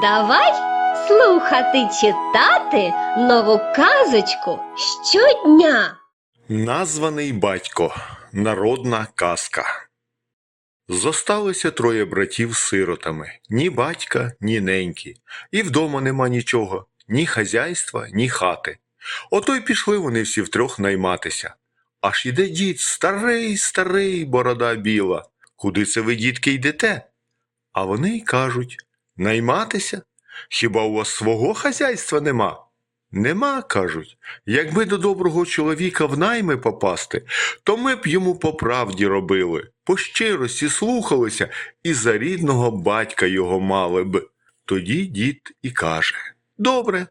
Давай слухати читати нову казочку щодня. Названий батько. Народна казка. Зосталося троє братів сиротами ні батька, ні неньки, і вдома нема нічого, ні хазяйства, ні хати. Ото й пішли вони всі втрьох найматися. Аж іде дід, старий, старий, борода біла. Куди це ви, дітки, йдете? А вони й кажуть найматися? Хіба у вас свого хазяйства нема? Нема, кажуть. Якби до доброго чоловіка в найми попасти, то ми б йому по правді робили, по щирості слухалися і за рідного батька його мали б. Тоді дід і каже Добре,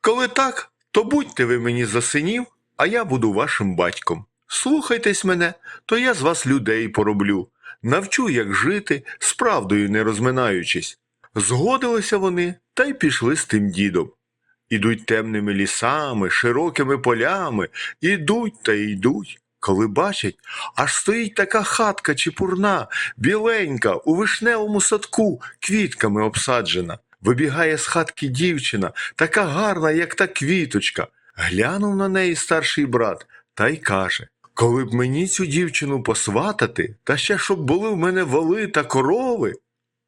коли так, то будьте ви мені за синів, а я буду вашим батьком. Слухайтесь мене, то я з вас людей пороблю, навчу, як жити, з правдою не розминаючись. Згодилися вони та й пішли з тим дідом. Ідуть темними лісами, широкими полями, ідуть та йдуть. Коли бачать, аж стоїть така хатка чепурна, біленька, у вишневому садку, квітками обсаджена. Вибігає з хатки дівчина, така гарна, як та квіточка. Глянув на неї старший брат та й каже Коли б мені цю дівчину посватати, та ще щоб були в мене воли та корови.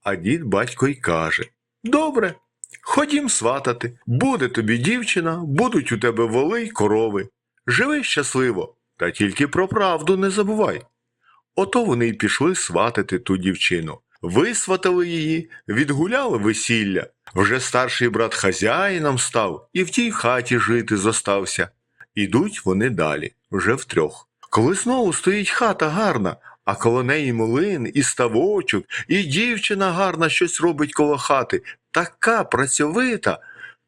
А дід батько й каже Добре, Ходім сватати, буде тобі дівчина, будуть у тебе воли й корови. Живи щасливо, та тільки про правду не забувай. Ото вони й пішли сватати ту дівчину. Висватали її, відгуляли весілля. Вже старший брат хазяїном став і в тій хаті жити зостався. Ідуть вони далі, вже втрьох. Коли знову стоїть хата гарна, а коло неї млин, і ставочок, і дівчина гарна щось робить коло хати, така працьовита,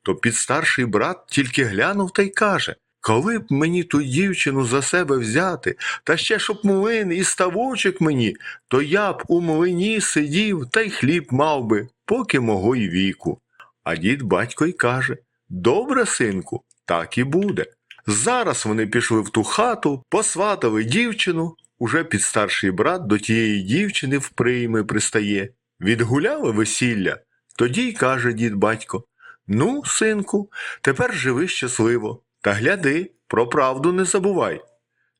то підстарший брат тільки глянув та й каже коли б мені ту дівчину за себе взяти, та ще щоб млин і ставочок мені, то я б у млині сидів та й хліб мав би, поки мого й віку. А дід батько й каже Добре, синку, так і буде. Зараз вони пішли в ту хату, посватали дівчину, уже підстарший брат до тієї дівчини в прийми пристає. Відгуляли весілля. Тоді й каже дід батько Ну, синку, тепер живи щасливо, та гляди, про правду не забувай.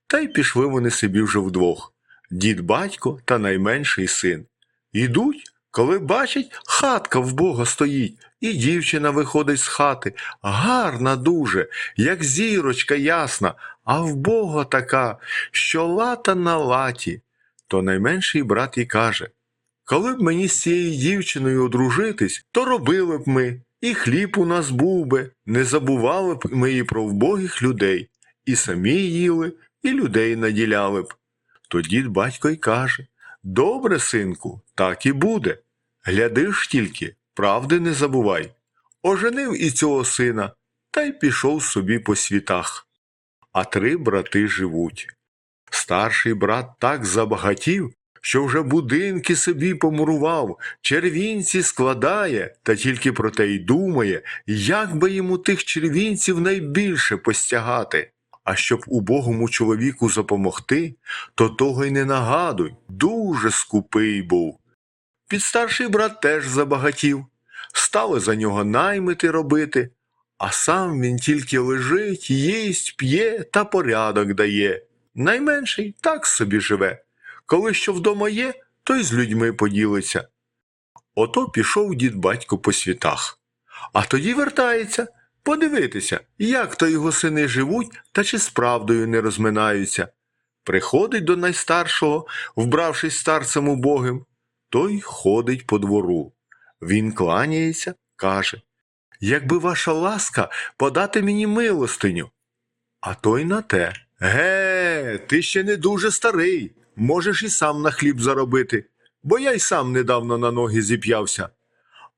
Та й пішли вони собі вже вдвох дід батько та найменший син. Ідуть, коли бачать, хатка в Бога стоїть, і дівчина виходить з хати, гарна дуже, як зірочка ясна, а в Бога така, що лата на латі. То найменший брат і каже коли б мені з цією дівчиною одружитись, то робили б ми, і хліб у нас був би, не забували б ми і про вбогих людей, і самі їли, і людей наділяли б. То дід батько й каже Добре, синку, так і буде. Гляди ж тільки, правди не забувай. Оженив і цього сина, та й пішов собі по світах. А три брати живуть. Старший брат так забагатів, що вже будинки собі помурував, червінці складає, та тільки про те й думає, як би йому тих червінців найбільше постягати. А щоб убогому чоловіку запомогти, то того й не нагадуй, дуже скупий був. Підстарший брат теж забагатів, стали за нього наймити робити, а сам він тільки лежить, їсть, п'є та порядок дає. Найменший так собі живе. Коли що вдома є, то й з людьми поділиться. Ото пішов дід батько по світах, а тоді вертається подивитися, як то його сини живуть та чи з правдою не розминаються. Приходить до найстаршого, вбравшись старцем убогим, той ходить по двору. Він кланяється, каже Якби ваша ласка подати мені милостиню. А той на те. Ге, ти ще не дуже старий, можеш і сам на хліб заробити, бо я й сам недавно на ноги зіп'явся.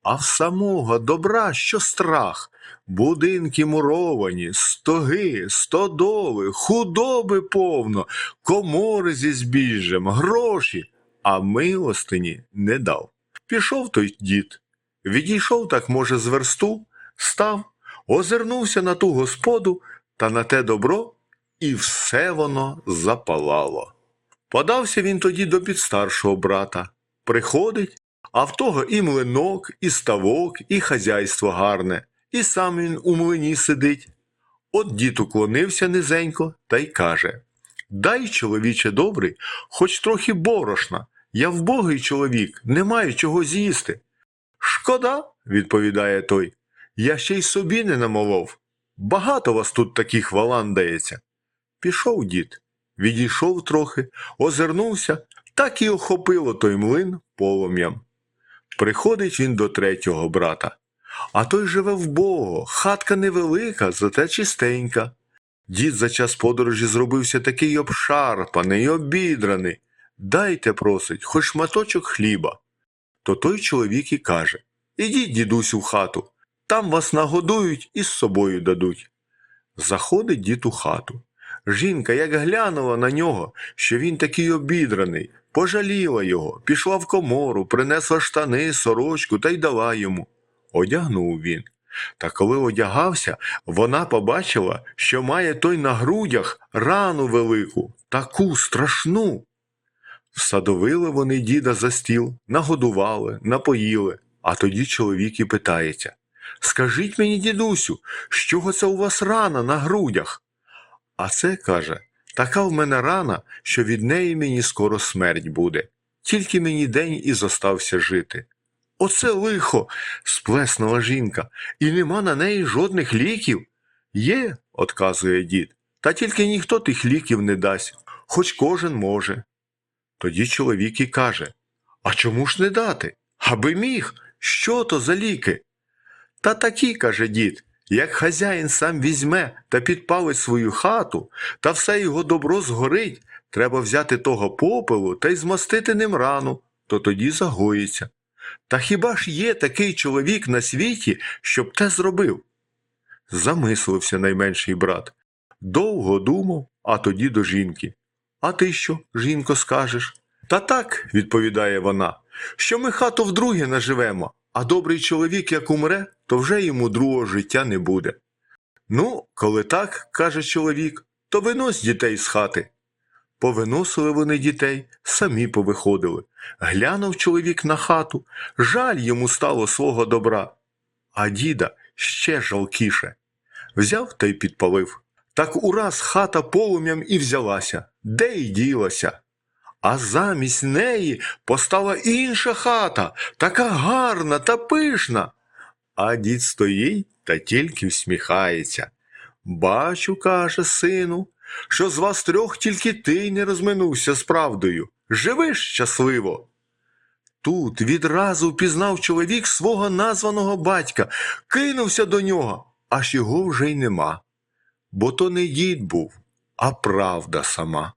А в самого добра що страх, будинки муровані, стоги, стодоли, худоби повно, комори зі збіжжям, гроші, а милостині не дав. Пішов той дід, відійшов так, може, з версту, став, озирнувся на ту господу та на те добро, і все воно запалало. Подався він тоді до підстаршого брата. Приходить, А в того і млинок, і ставок, і хазяйство гарне, і сам він у млині сидить. От дід уклонився низенько та й каже Дай, чоловіче добрий, хоч трохи борошна. Я вбогий чоловік, не маю чого з'їсти. Шкода, відповідає той. Я ще й собі не намолов. Багато вас тут таких валандається. Пішов дід, відійшов трохи, озирнувся, так і охопило той млин полум'ям. Приходить він до третього брата. А той живе вбого, хатка невелика, зате чистенька. Дід за час подорожі зробився такий обшарпаний, обідраний. Дайте, просить, хоч шматочок хліба. То той чоловік і каже Ідіть, дідусь, у хату, там вас нагодують і з собою дадуть. Заходить дід у хату. Жінка, як глянула на нього, що він такий обідраний, пожаліла його, пішла в комору, принесла штани, сорочку та й дала йому. Одягнув він. Та коли одягався, вона побачила, що має той на грудях рану велику, таку страшну. Всадовили вони діда за стіл, нагодували, напоїли, а тоді чоловік і питається Скажіть мені, дідусю, з чого це у вас рана на грудях? А це, каже, така в мене рана, що від неї мені скоро смерть буде. Тільки мені день і зостався жити. Оце лихо. сплеснула жінка, і нема на неї жодних ліків. Є, отказує дід, та тільки ніхто тих ліків не дасть, хоч кожен може. Тоді чоловік і каже А чому ж не дати? Аби міг, що то за ліки? Та такі, каже дід, як хазяїн сам візьме та підпалить свою хату, та все його добро згорить, треба взяти того попелу та й змастити ним рану, то тоді загоїться. Та хіба ж є такий чоловік на світі, щоб те зробив? Замислився найменший брат. Довго думав, а тоді до жінки. А ти що, жінко, скажеш? Та так, відповідає вона, що ми хату вдруге наживемо, а добрий чоловік, як умре, то вже йому другого життя не буде. Ну, коли так, каже чоловік, то винось дітей з хати. Повиносили вони дітей, самі повиходили. Глянув чоловік на хату, жаль йому стало свого добра. А діда ще жалкіше. Взяв та й підпалив. Так ураз хата полум'ям і взялася, де й ділася. А замість неї постала інша хата, така гарна та пишна. А дід стоїть та тільки всміхається. Бачу, каже сину, що з вас трьох тільки ти не розминувся з правдою. Живиш щасливо. Тут відразу впізнав чоловік свого названого батька, кинувся до нього, аж його вже й нема. Бо то не дід був, а правда сама.